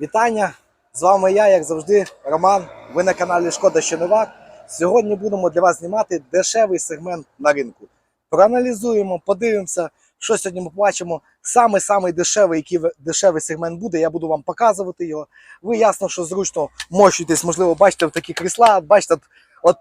Вітання! З вами я, як завжди, Роман. Ви на каналі Шкода що Новак. Сьогодні будемо для вас знімати дешевий сегмент на ринку. Проаналізуємо, подивимося, що сьогодні ми побачимо. Саме самий дешевий, який дешевий сегмент буде, я буду вам показувати його. Ви ясно, що зручно мощуєтесь, можливо, бачите в такі крісла. Бачите, от, от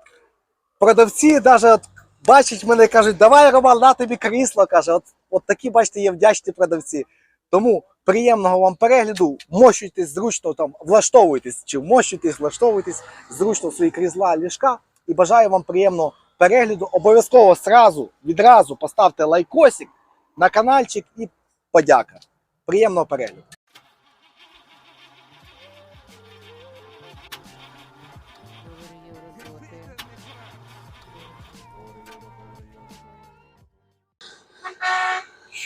продавці навіть от, бачать мене кажуть, давай, Роман, на тобі крісло. каже. От, от такі, бачите, є вдячні продавці. Тому приємного вам перегляду, мощуйтесь зручно там, влаштовуйтесь, чи мощуйтесь, влаштовуйтесь зручно в свої крізла ліжка. І бажаю вам приємного перегляду. Обов'язково сразу, відразу поставте лайкосик на каналчик і подяка. Приємного перегляду.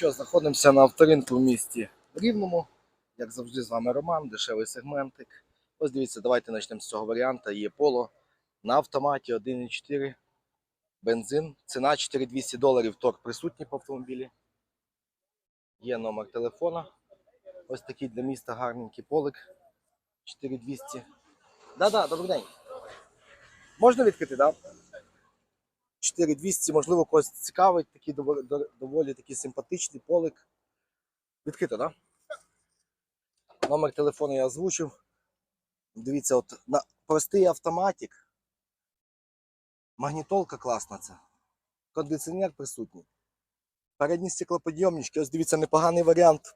Що, знаходимося на авторинку в місті Рівному. Як завжди, з вами Роман, дешевий сегментик. Ось дивіться, давайте почнемо з цього варіанта. Є поло на автоматі 1,4 бензин. Ціна 4200 доларів. Торг присутній по автомобілі. Є номер телефона. Ось такий для міста гарненький полик. 4200. Да-да, добрий день. Можна відкрити, так? Да? 4200, можливо, когось цікавить, такий доволі, доволі такий симпатичний полик. Відкрито, так? Да? Номер телефону я озвучив. Дивіться, от на простий автоматик. Магнітолка класна це. Кондиціонер присутній. Передні стеклоподйомнички. Ось дивіться, непоганий варіант.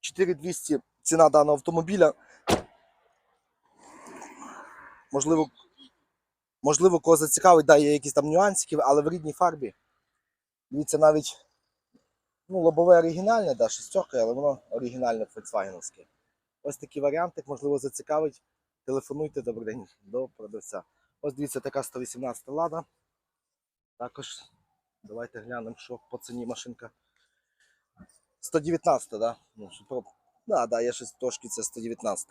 4200 ціна даного автомобіля. Можливо, можливо, кого зацікавить, да, є якісь там нюансики, але в рідній фарбі. Дивіться, навіть ну, лобове оригінальне, да, шестерка, але воно оригінальне фольксвагеновське. Ось такий варіантик, можливо, зацікавить. Телефонуйте добрий день до продавця. Ось дивіться, така 118 лада. Також давайте глянемо, що по ціні машинка. 119, так? Да? Ну, про... да, да, є щось трошки це 119.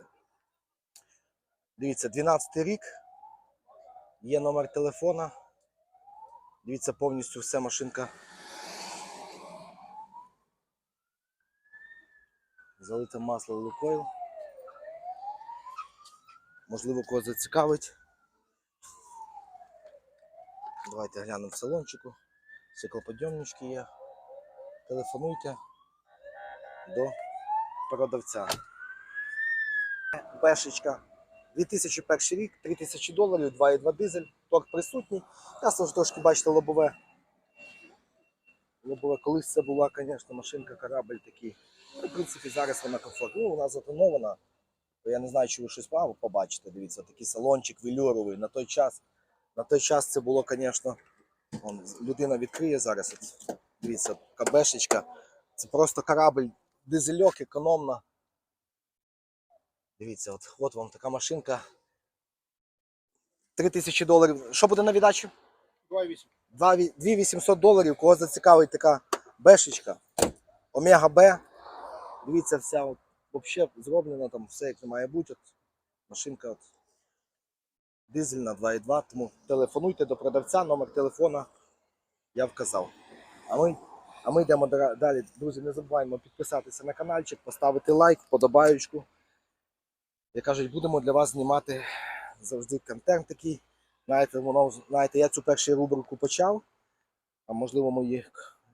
Дивіться, 12 рік. Є номер телефона. Дивіться, повністю вся машинка. Залите масло Лукойл. Можливо, когось зацікавить. Давайте глянемо в салончику. Стеклоподйомнички є. Телефонуйте до продавця. Бешечка. 2001 рік, 3000 доларів, 2,2 дизель, торг присутній. Ясно, що трошки бачите лобове. Лобове, колись це була, звісно, машинка, корабль такий. Ну, В принципі, зараз вона комфортна. Ну, вона затонована. Я не знаю, чи ви щось право побачите. Дивіться, такий салончик велюровий. На той час, на той час це було, звісно, людина відкриє зараз. Дивіться, кабешечка. Це просто корабль, дизельок, економна. Дивіться, от, от вам така машинка. 3000 доларів. Що буде на віддачі? 2800 доларів. Кого зацікавить така бешечка. Омега Б. Дивіться, вся от, взагалі зроблена там все як має бути. От, машинка от, дизельна 2,2. Тому телефонуйте до продавця, номер телефона я вказав. А ми, а ми йдемо далі. Друзі, не забуваємо підписатися на каналчик, поставити лайк, вподобаючку. Як кажуть, будемо для вас знімати завжди контент такий. Знаєте, воно, знаєте, я цю першу рубрику почав, а можливо мої,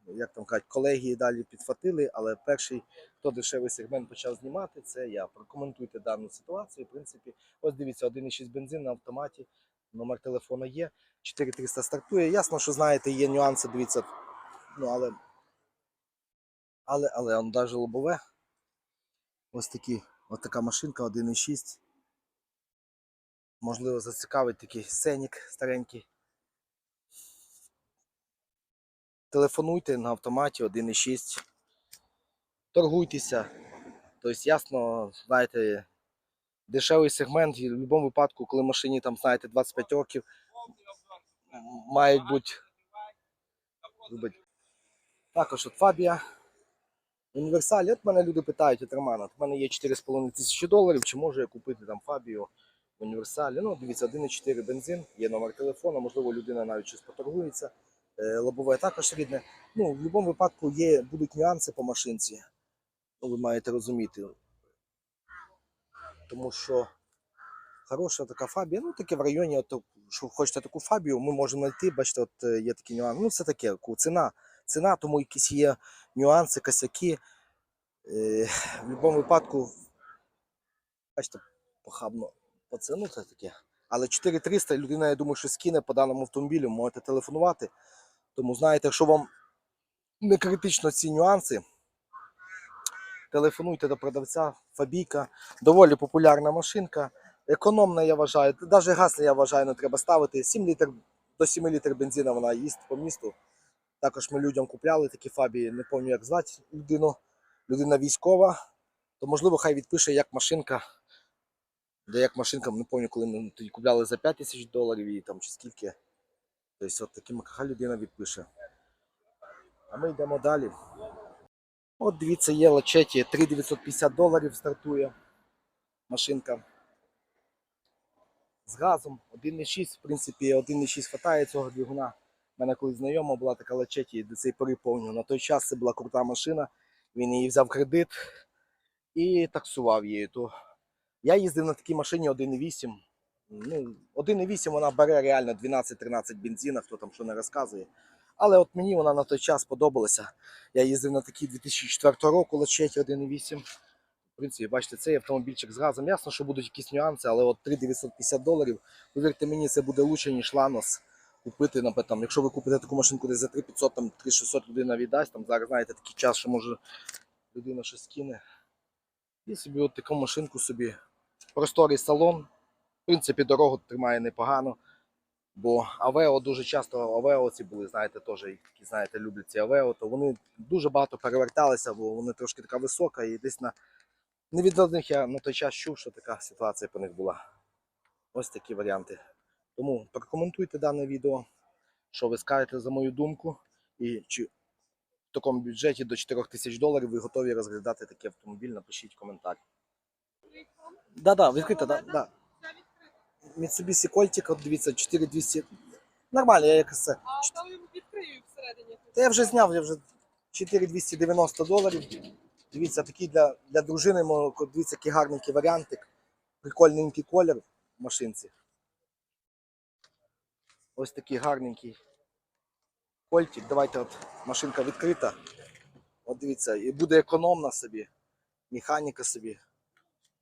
як там кажуть, колеги далі підхватили, але перший, хто дешевий сегмент почав знімати, це я. Прокоментуйте дану ситуацію. В принципі, ось дивіться, 1,6 бензин на автоматі, номер телефона є, 4300 стартує. Ясно, що знаєте, є нюанси, дивіться, ну але. Але, але он навіть лобове. Ось такі, ось така машинка 1,6. Можливо, зацікавить такий сценік старенький. Телефонуйте на автоматі 1,6. Торгуйтеся. Тобто, ясно, знаєте, дешевий сегмент, і в будь-якому випадку, коли машині там, знаєте, 25 років, мають бути. Також от Фабія. Універсалі. От мене люди питають від Романа. От в мене є 4,5 тисячі доларів, чи можу я купити там Фабію в універсалі. Ну, дивіться, 1,4 бензин, є номер телефону, можливо, людина навіть щось поторгується. Е, Лобове також рідне. Ну, в будь-якому випадку є, будуть нюанси по машинці. Ну, ви маєте розуміти. тому що хороша така фабія. Ну, таке в районі, от, що хочете таку фабію, ми можемо знайти. Бачите, от е, є такі нюанси. Ну, це таке, ціна. Ціна, тому якісь є нюанси, косяки. Е, в будь-якому випадку, бачите, похабно по це таке. Але 4300 людина, я думаю, що скине по даному автомобілю, можете телефонувати. Тому знаєте, якщо вам не критично ці нюанси, телефонуйте до продавця. Фабійка доволі популярна машинка. Економна, я вважаю. Навіть газ, я вважаю, не треба ставити. 7 літр, до 7 літр бензину вона їсть по місту. Також ми людям купляли такі фабії, не пам'ятаю, як звати людину. Людина військова, то можливо хай відпише, як машинка. Де як машинка, не пам'ятаю, коли ми тоді купляли за 5 тисяч доларів і там чи скільки. Тобто, от таким хай людина відпише. А ми йдемо далі. От дивіться, є лачеті 3950 доларів стартує машинка. З газом 1,6, в принципі, 1,6 хватає цього двигуна. У мене колись знайома була така лачеті, до пори повню. На той час це була крута машина. Він її взяв кредит і таксував її. То я їздив на такій машині 1,8. Ну, 1,8 вона бере реально 12-13 бензина, хто там що не розказує. Але от мені вона на той час подобалася. Я їздив на такій 2004 року Лачеті 1,8. В принципі, бачите, цей автомобільчик з газом. Ясно, що будуть якісь нюанси, але от 3950 доларів, повірте мені, це буде лучше, ніж Ланос купити, наприклад, там, якщо ви купите таку машинку десь за 3500, там 3600 людина віддасть, там зараз знаєте такий час, що може людина щось скине. І собі от таку машинку собі. Просторий салон. В принципі, дорогу тримає непогано. Бо Авео дуже часто Авео ці були, знаєте, теж які, знаєте, люблять ці Авео, то вони дуже багато переверталися, бо вони трошки така висока, і десь на не від одних я на той час чув, що така ситуація по них була. Ось такі варіанти. Тому прокоментуйте дане відео, що ви скажете за мою думку, і чи в такому бюджеті до 4 тисяч доларів ви готові розглядати такий автомобіль, напишіть коментар. Да, да, відкрита, да, да. Mitsubishi от дивіться, 4200. Нормально, я якось це. А там відкрию всередині. Та я вже зняв, я вже 4290 доларів. Дивіться, такий для, для дружини, дивіться, який гарненький варіантик. Прикольненький колір в машинці. Ось такий гарненький кольтик. Давайте от машинка відкрита. От дивіться, і буде економна собі. Механіка собі.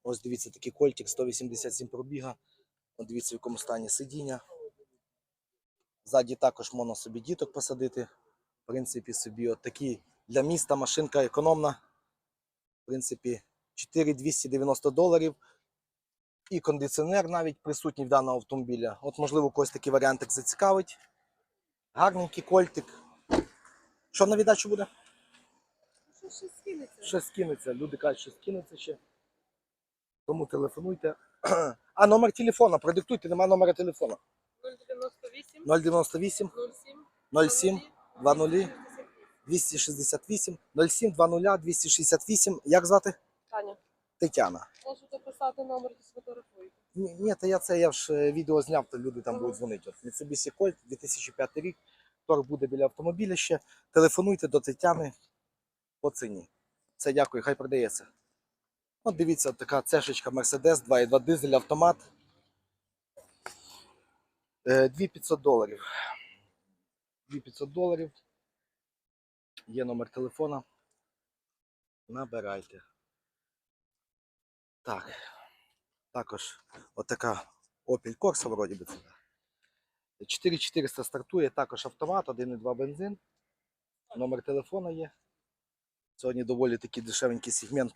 Ось дивіться, такий кольтик, 187 пробіга. От дивіться, в якому стані сидіння. Ззаді також можна собі діток посадити. В принципі, собі от такі для міста машинка економна. В принципі, 4290 доларів. І кондиціонер навіть присутній в даного автомобіля. От, можливо, когось такий варіантик зацікавить. Гарненький кольтик. Що на віддачу буде? Що ще скинеться? Ще скинеться. Люди кажуть, що скинеться ще. Тому телефонуйте. А номер телефона, продиктуйте, немає номера телефона. 098 098 07 07 20 268 07 20 268. Як звати? Тетяна. можете писати номер і сфотографуйте. Ні, ні, то я це я ж е, відео зняв, то люди там будуть дзвонити. От Mitsubishi Colt 2005 рік. Торг буде біля автомобіля ще. Телефонуйте до Тетяни по ціні. Це дякую, хай продається. От дивіться, от така цешечка Mercedes 2.2 дизель автомат. Е, 2500 доларів. 2500 доларів. Є номер телефона. Набирайте. Так. Також отака Opel Corsa, вроді би це. 4400 стартує, також автомат, 1,2 бензин. Номер телефона є. Сьогодні доволі такий дешевенький сегмент.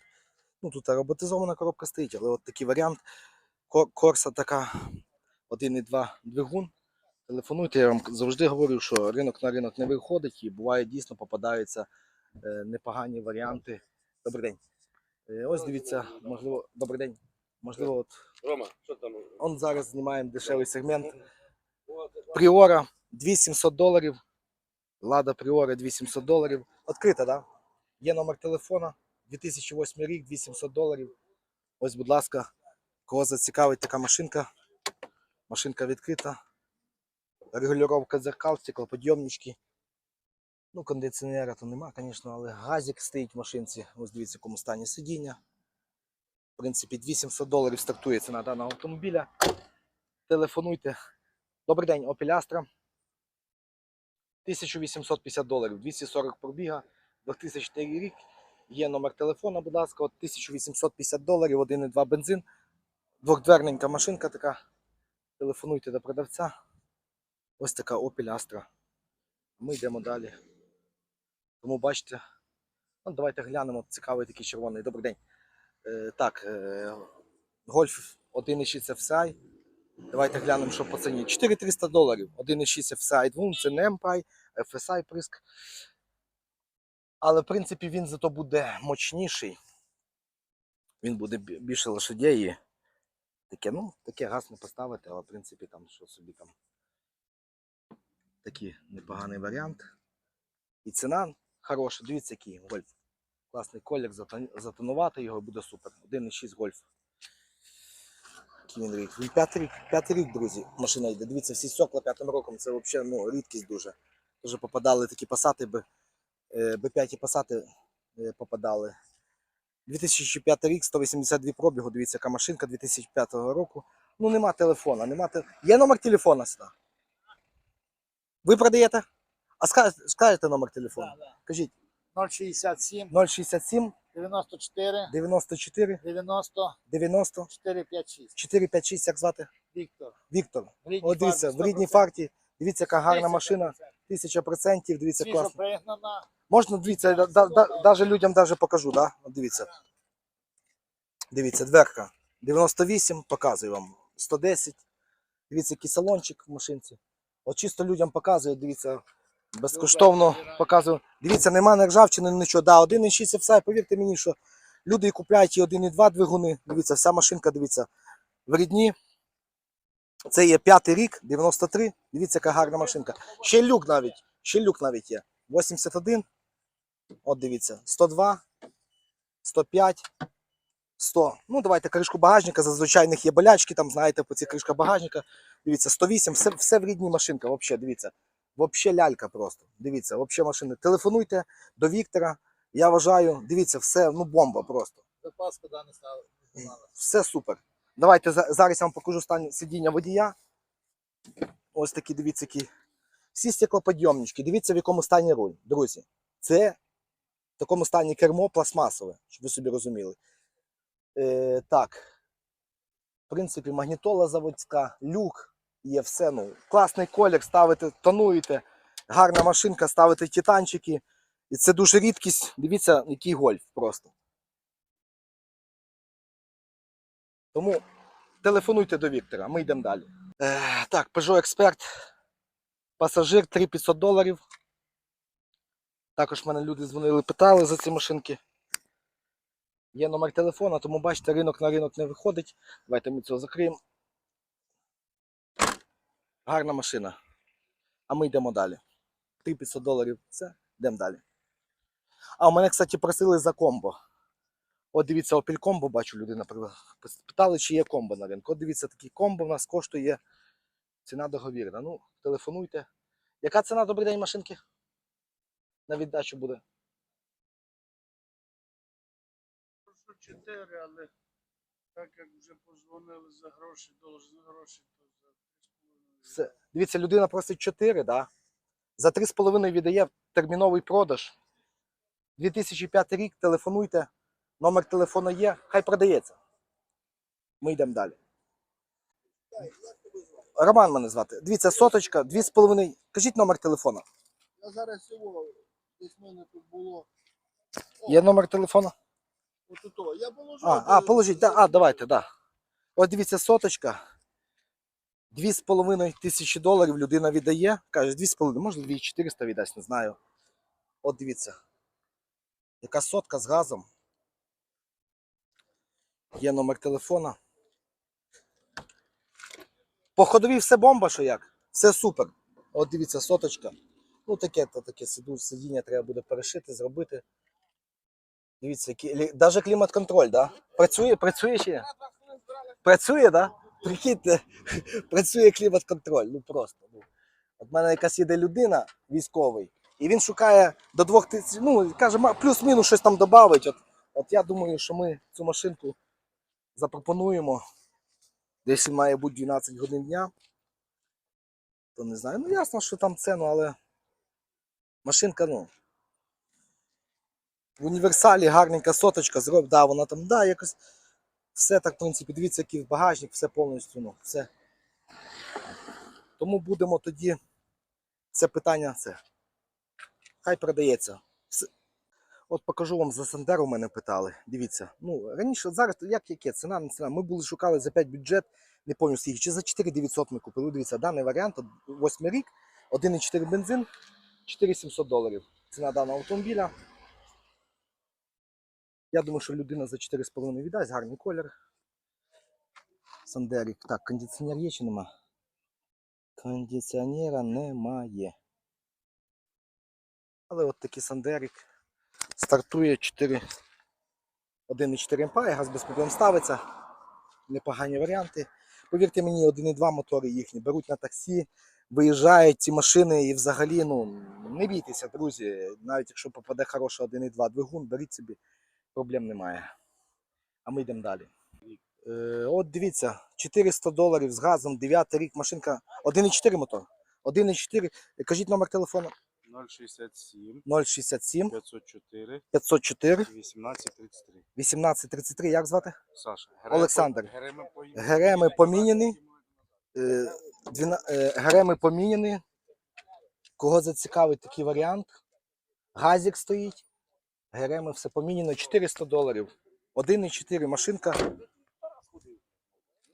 Ну, тут роботизована коробка стоїть, але от такий варіант. Кор- Corsa така 1,2 двигун. Телефонуйте, я вам завжди говорю, що ринок на ринок не виходить і буває дійсно попадаються е, непогані варіанти. Добрий день. Е, ось дивіться, можливо, добрий день. Можливо, от Рома, що там? Он зараз знімаємо дешевий сегмент. Пріора 2700 доларів. Лада Пріора 2700 доларів. Відкрита, да? Є номер телефона. 2008 рік, 2700 доларів. Ось, будь ласка, кого зацікавить така машинка. Машинка відкрита. Регулювання дзеркал, стеклоподйомнички. Ну, кондиціонера то нема, звісно, але газик стоїть в машинці. Ось дивіться, в якому стані сидіння. В принципі, 2700 доларів стартує ціна даного автомобіля. Телефонуйте. Добрий день, Opel Astra. 1850 доларів, 240 пробіга, 2000 рік. Є номер телефона, будь ласка, от 1850 доларів, 1,2 бензин. Двохдверненька машинка така. Телефонуйте до продавця. Ось така Opel Astra. Ми йдемо далі. Тому бачите. Ну, давайте глянемо. Цікавий такий червоний. Добрий день. Е, так, е, Golf 1,6 FSI. Давайте глянемо, що по ціні. 4300 доларів. 1,6 FSI 2, це не MPI, FSI приск. Але в принципі він зато буде мощніший. Він буде бі- більше лошадей. Таке, ну, таке газ не поставити, але в принципі там що собі там. Такий непоганий варіант. І ціна хороша. Дивіться, який гольф. Класний колір, затонувати його буде супер. 1,6 гольф. Він рік. Він п'ятий рік, п'ятий рік, друзі, машина йде. Дивіться, всі стекла п'ятим роком, це взагалі ну, рідкість дуже. Дуже попадали такі пасати, б, е, Б5 пасати е, попадали. 2005 рік, 182 пробігу, дивіться, яка машинка 2005 року. Ну, нема телефона, нема те... Є номер телефона сюди? Ви продаєте? А скажете, скажете номер телефону? Кажіть, 067 067 94 94 90 90 456. 456, як звати? Віктор. Віктор. В рідній От дивіться, фарбі в рідній 100%. фарті. Дивіться, яка гарна 1000%. машина. Тисяча процентів, дивіться, Свіжо класно. пригнана. Можна, дивіться, да, да, да, даже людям даже покажу, да? От дивіться. Дивіться, дверка. 98, показую вам. 110. Дивіться, який салончик в машинці. От чисто людям показую, дивіться, безкоштовно показую. Дивіться, нема не ржавчини, нічого. Да, 1,6 все, повірте мені, що люди і купляють і 1,2 двигуни. Дивіться, вся машинка, дивіться, в рідні. Це є п'ятий рік, 93. Дивіться, яка гарна машинка. Ще люк навіть. Ще люк навіть є. 81. От дивіться, 102, 105, 100. Ну, давайте кришку багажника. Зазвичай них є болячки, там, знаєте, по цій кришка багажника. Дивіться, 108, все, все в рідній машинка, взагалі, дивіться. Взагалі лялька просто. Дивіться, взагалі машини. Телефонуйте до Віктора. Я вважаю, дивіться, все, ну бомба просто. Запас куди не знали. Все супер. Давайте за- зараз я вам покажу стан сидіння водія. Ось такі, дивіться, які. Всі стеклоподйомнички. Дивіться, в якому стані руль. Друзі, це в такому стані кермо пластмасове, щоб ви собі розуміли. Е, так. В принципі, магнітола заводська, люк є все. Ну, класний колір, ставите, тонуєте. Гарна машинка, ставите титанчики. І це дуже рідкість. Дивіться, який гольф просто. Тому телефонуйте до Віктора, ми йдемо далі. Е, так, Peugeot Expert. Пасажир 3500 доларів. Також мене люди дзвонили, питали за ці машинки. Є номер телефона, тому бачите, ринок на ринок не виходить. Давайте ми цього закриємо. Гарна машина. А ми йдемо далі. 3500 доларів. Все, йдемо далі. А у мене, кстати, просили за комбо. От дивіться, Opel комбо, бачу, людина питали, чи є комбо на ринку. От дивіться, такий комбо в нас коштує ціна договірна. Ну, телефонуйте. Яка ціна добрий день машинки? На віддачу буде. Прошу 4, але так як вже позвонили за гроші, должны гроші, то за 3,5. Все. Дивіться, людина просить 4, да? за 3,5 віддає терміновий продаж. 2005 рік, телефонуйте. Номер телефону є, хай продається. Ми йдемо далі. Роман мене звати. Дивіться, соточка, 2,5. Кажіть номер телефону. Я зараз цього, десь в мене тут було. Є номер телефону? От то. Я положу. А, а положіть, да, а, давайте, да. От дивіться, соточка. Дві з половиною тисячі доларів людина віддає. Каже, дві з половиною, може, дві 400 віддасть, не знаю. От дивіться. Яка сотка з газом. Є номер телефона. По ходовій все бомба, що як? Все супер. От дивіться, соточка. Ну таке, то таке сидіння треба буде перешити, зробити. Дивіться, які... лі- клімат-контроль, да? Працює, працює ні? Працює, да? Прикиньте, працює клімат-контроль. Ну просто. Ну. От мене якась іде людина, військовий, і він шукає до двох тисяч, ну, каже, плюс-мінус щось там додавить. От, от я думаю, що ми цю машинку запропонуємо. Десь має бути 12 годин дня. То не знаю. Ну ясно, що там ціну, але машинка, ну. В універсалі гарненька соточка, зроб, да, вона там, да, якось. Все так, в принципі, дивіться, який багажник, все повністю, ну, все. Тому будемо тоді це питання це. Хай продається. Все. От покажу вам за Сандеру мене питали. Дивіться. Ну, раніше, зараз як яке? Ціна, не ціна. Ми були шукали за 5 бюджет, не пам'ятаю скільки, чи за 4 900 ми купили. Дивіться, даний варіант, 8 рік, 1,4 бензин, 4700 доларів. Ціна даного автомобіля. Я думаю, що людина за 4,5 віддасть, гарний колір. Сандерік. Так, кондиціонер є чи нема? Кондиціонера немає. Але от такий Сандерік стартує 4 1,4 ампери, газ без проблем ставиться. Непогані варіанти. Повірте мені, 1,2 мотори їхні беруть на таксі, виїжджають ці машини і взагалі ну, не бійтеся, друзі. Навіть якщо попаде хороший 1,2 двигун, беріть собі, проблем немає. А ми йдемо далі. Е, от дивіться, 400 доларів з газом, 9 рік машинка. 1,4 мотор. 1,4. Кажіть номер телефону 067 067 504 504 1833. 1833. Як звати? Саша. Олександр. Гереми Гереми поміняні. Е, двіна- е, Гереми поміняні. Кого зацікавить такий варіант? Газік стоїть. Гереми все поміняно. 400 доларів. 1,4 машинка.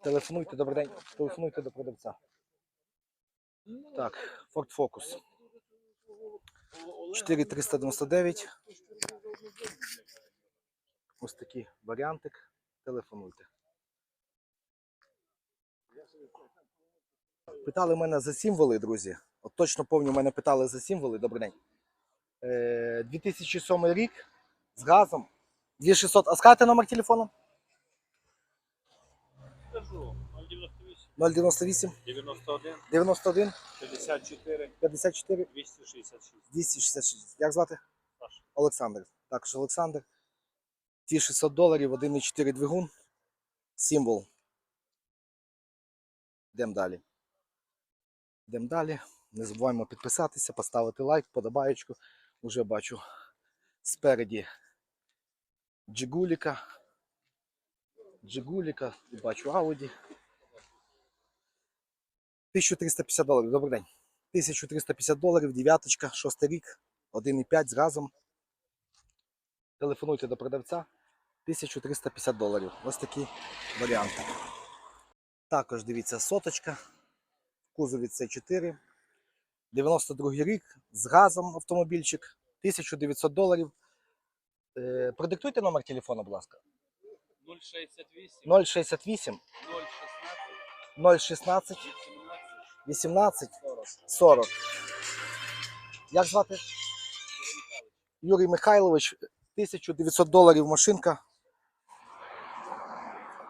Телефонуйте, добрий день. Телефонуйте до продавця. Так, Ford Focus. 4399. Ось такий варіантик. Телефонуйте. Питали мене за символи, друзі. От точно пам'ятаю, мене питали за символи. Добрий день. Е, 2007 рік з газом. 2600. А скажете номер телефону? Скажу 098 098 91 91 54 54 266. 266. Як звати? Саша. Олександр. Також Олександр. Ті 600 доларів, 1,4 двигун. Символ. Йдемо далі. Йдемо далі. Не забуваємо підписатися, поставити лайк, подобаєчку. Уже бачу спереді Джигуліка. Джигуліка. І бачу Ауді. 1350 доларів. Добрий день. 1350 доларів, дев'яточка, шостий рік, 1,5 з газом. Телефонуйте до продавця. 1350 доларів. Ось такі варіанти. Також дивіться соточка. В кузові C4. 92 рік з газом автомобільчик. 1900 доларів. Е, продиктуйте номер телефону, будь ласка. 068 068 016 016 18 18 40. Як звати? Юрій Михайлович, 1900 доларів машинка.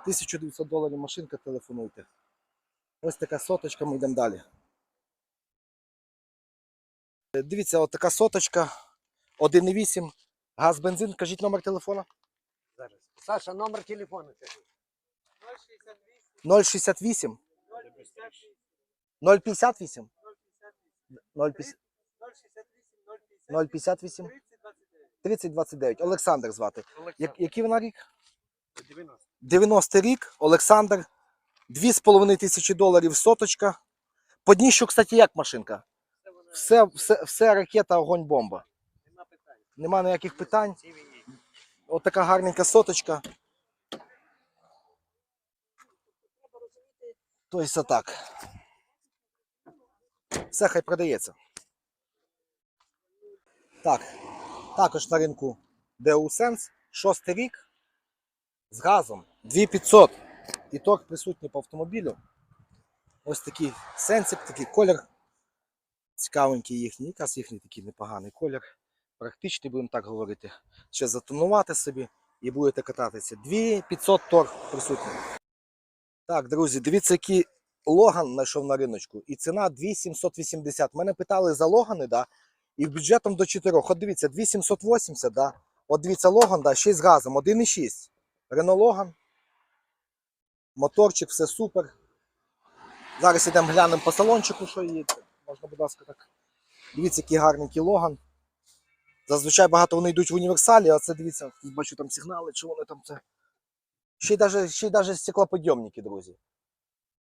1900 доларів машинка, телефонуйте. Ось така соточка, ми йдемо далі. Е, Дивіться, от така соточка, 1,8, газ, бензин. Кажіть номер телефона. Зараз. Саша, номер телефону кажи. 068 058 058 058 3029. Олександр звати. Я- Який вона рік? 90. 90 рік, Олександр. 2,5 тисячі доларів соточка. По дніщу, кстати, як машинка? Все, все, все ракета, огонь, бомба. Нема питань. Нема ніяких питань. От така гарненька соточка. Тобто так. Все хай продається. Так. Також на ринку Deusens, шостий рік. З газом 2500. І торг присутній по автомобілю. Ось такий сенсик, такий колір. Цікавенький їхній, якраз їхній такий непоганий колір. Практичний, будемо так говорити. Ще затонувати собі і будете кататися. 2500 торг присутній. Так, друзі, дивіться, який Логан знайшов на риночку. І ціна 2780. Мене питали за Логани, да? і бюджетом до 4. От дивіться, 2780, да? От дивіться, Логан, да, ще й з газом, 1,6. Рено Логан. Моторчик, все супер. Зараз йдемо глянемо по салончику, що є. Можна, будь ласка, так. Дивіться, який гарненький логан. Зазвичай багато вони йдуть в універсалі, а це дивіться, бачу там сигнали, чи вони там це. Ще й даже, ще й даже стеклоподйомники, друзі.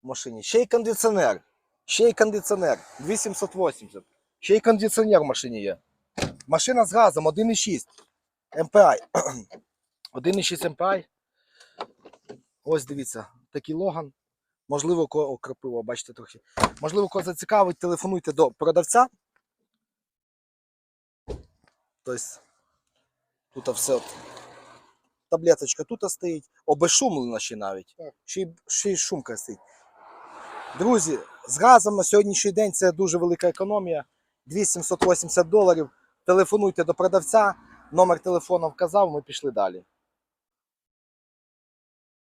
В машині. Ще й кондиціонер. Ще й кондиціонер. 2780. Ще й кондиціонер в машині є. Машина з газом 1,6 MPI. 1,6 MPI. Ось дивіться, такий логан. Можливо, кого окропило, бачите трохи. Можливо, кого зацікавить, телефонуйте до продавця. Тобто, тут все. От. Таблеточка тут стоїть, обезшумлена ще навіть. Ще й, ще й шумка стоїть. Друзі, з газом на сьогоднішній день це дуже велика економія. 2780 доларів. Телефонуйте до продавця, номер телефону вказав, ми пішли далі.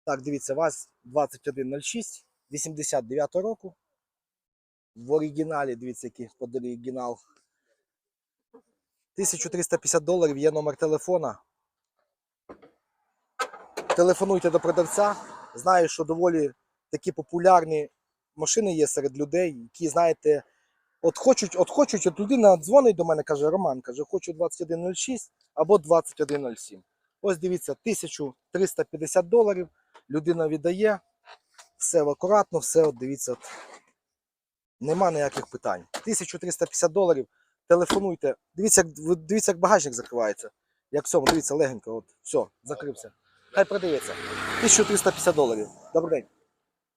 Так, дивіться, ВАЗ 2106, 89 року. В оригіналі, дивіться, який оригінал. 1350 доларів є номер телефона. Телефонуйте до продавця. Знаю, що доволі такі популярні машини є серед людей, які, знаєте, от хочуть, от хочуть, от людина дзвонить до мене, каже, Роман, каже, хочу 2106 або 2107. Ось дивіться, 1350 доларів людина віддає, все акуратно, все, от дивіться, от. нема ніяких питань. 1350 доларів, телефонуйте. Дивіться, як, дивіться, як багажник закривається. Як в цьому, дивіться, легенько, от, все, закрився. Хай продається. 1350 доларів. Добрий день.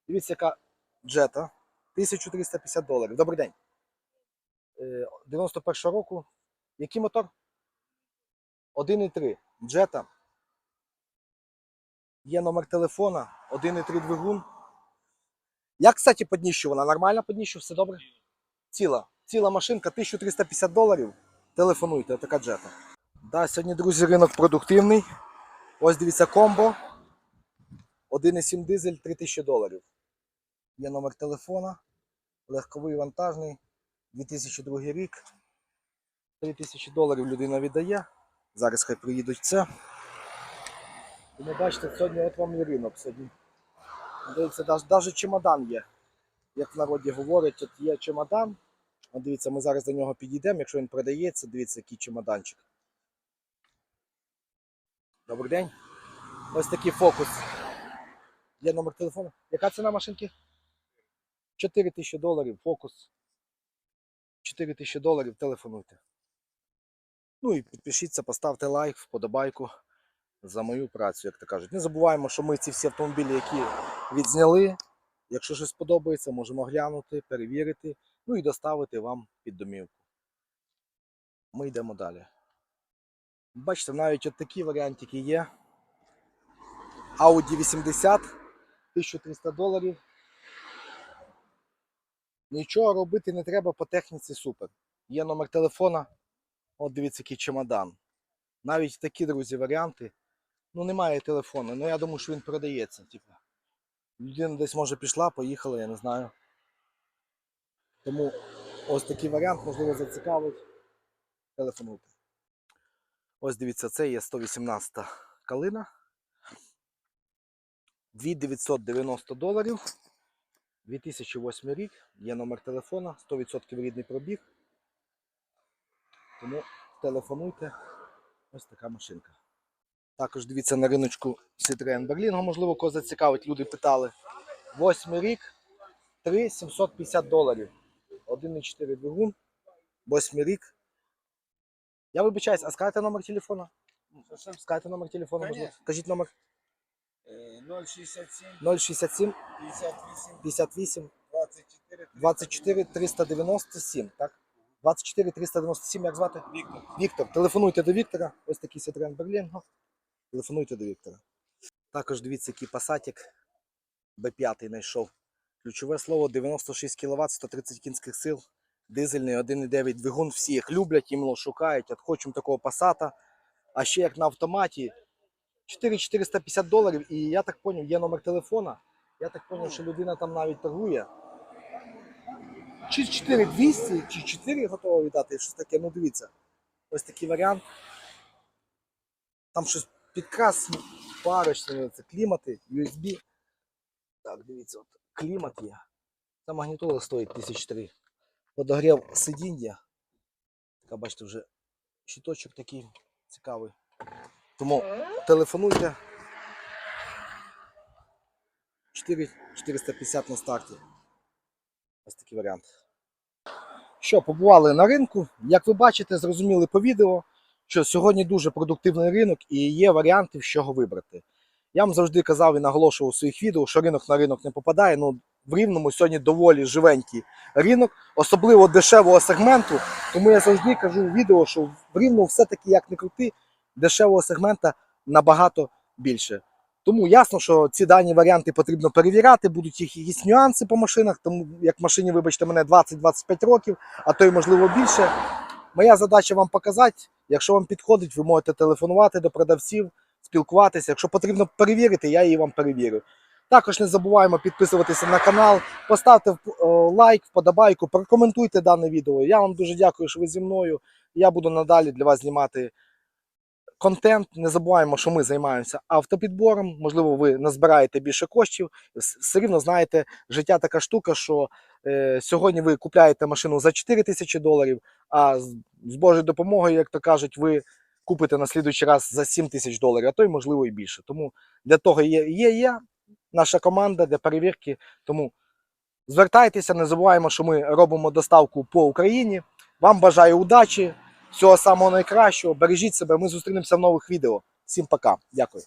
Дивіться, яка джета. 1350 доларів. Добрий день. Е, 91 року. Який мотор? 1,3. Джета. Є номер телефона, 1,3 двигун. Як, кстати, по? Нормально по дніщу? Все добре? Ціла. Ціла машинка, 1350 доларів. Телефонуйте, така джета. Да, сьогодні, друзі, ринок продуктивний. Ось дивіться комбо. 1,7 дизель 3000 доларів. Є номер телефона. Легковий вантажний. 2002 рік. 3000 доларів людина віддає. Зараз хай приїдуть це. Тому бачите, сьогодні от вам і ринок. Сьогодні. Дивіться, навіть чемодан є. Як в народі говорять, от є чемодан. Дивіться, ми зараз до нього підійдемо. Якщо він продається, дивіться, який чемоданчик. Добрий день. Ось такий фокус. Є номер телефону. Яка ціна машинки? 4 тисячі доларів, фокус. 4 тисячі доларів, телефонуйте. Ну і підпишіться, поставте лайк, вподобайку за мою працю, як то кажуть. Не забуваємо, що ми ці всі автомобілі, які відзняли. Якщо щось сподобається, можемо глянути, перевірити, ну і доставити вам під домівку. Ми йдемо далі. Бачите, навіть от такі варіантики є. Audi 80, 1300 доларів. Нічого робити не треба по техніці супер. Є номер телефона. От дивіться, який чемодан. Навіть такі, друзі, варіанти. Ну, немає телефону. Ну я думаю, що він продається. Типу. Людина десь може пішла, поїхала, я не знаю. Тому ось такий варіант, можливо, зацікавить. Телефонуйте. Ось дивіться, це є 118 калина. 2990 доларів. 2008 рік. Є номер телефона, 100% рідний пробіг. Тому телефонуйте. Ось така машинка. Також дивіться на риночку Citroen Berlingo, можливо, кого зацікавить, люди питали. Восьмий рік, 3 750 доларів. 1,4 двигун. Восьмий рік. Я вибачаюсь, а скажете номер телефона? Скажете номер телефона, можливо? Кажіть номер Е, 067 067 58 58 24 24 397, так? 24 397, як звати? Віктор. Віктор. Телефонуйте до Віктора. Ось такий Citroen Berlingo. Телефонуйте до Віктора. Також дивіться, який пасатик B5 знайшов. Ключове слово 96 кВт, 130 кінських сил. Дизельний 1,9 двигун. Всі їх люблять, іменно шукають. От хочемо такого пасата. А ще як на автоматі 4450 доларів. І я так зрозумів, є номер телефона. Я так зрозумів, що людина там навіть торгує. Чи 4200, чи 4 готова віддати, щось таке, ну дивіться. Ось такий варіант. Там щось підкрас парочний, це клімати, USB. Так, дивіться, от клімат є. Ця магнітола стоїть 1003. Подогрів сидіння. Така, бачите, вже щиточок такий цікавий. Тому телефонуйте. 4 450 на старті. Ось такий варіант. Що, побували на ринку. Як ви бачите, зрозуміли по відео, що сьогодні дуже продуктивний ринок і є варіанти, з чого вибрати. Я вам завжди казав і наголошував у своїх відео, що ринок на ринок не попадає. Ну, в Рівному сьогодні доволі живенький ринок, особливо дешевого сегменту. Тому я завжди кажу в відео, що в Рівному все-таки як не крути, дешевого сегмента набагато більше. Тому ясно, що ці дані варіанти потрібно перевіряти, будуть їх якісь нюанси по машинах, тому як машині, вибачте мене, 20-25 років, а то й можливо більше. Моя задача вам показати. Якщо вам підходить, ви можете телефонувати до продавців, спілкуватися. Якщо потрібно перевірити, я її вам перевірю. Також не забуваємо підписуватися на канал, поставте лайк, вподобайку, прокоментуйте дане відео. Я вам дуже дякую, що ви зі мною. Я буду надалі для вас знімати контент. Не забуваємо, що ми займаємося автопідбором. Можливо, ви назбираєте більше коштів. Все рівно знаєте, життя така штука, що е, сьогодні ви купляєте машину за 4 тисячі доларів, а з Божою допомогою, як то кажуть, ви купите на слідуючий раз за 7 тисяч доларів, а то й можливо і більше. Тому для того є, є я, наша команда для перевірки. Тому звертайтеся, не забуваємо, що ми робимо доставку по Україні. Вам бажаю удачі, всього самого найкращого. Бережіть себе. Ми зустрінемося в нових відео. Всім пока. Дякую.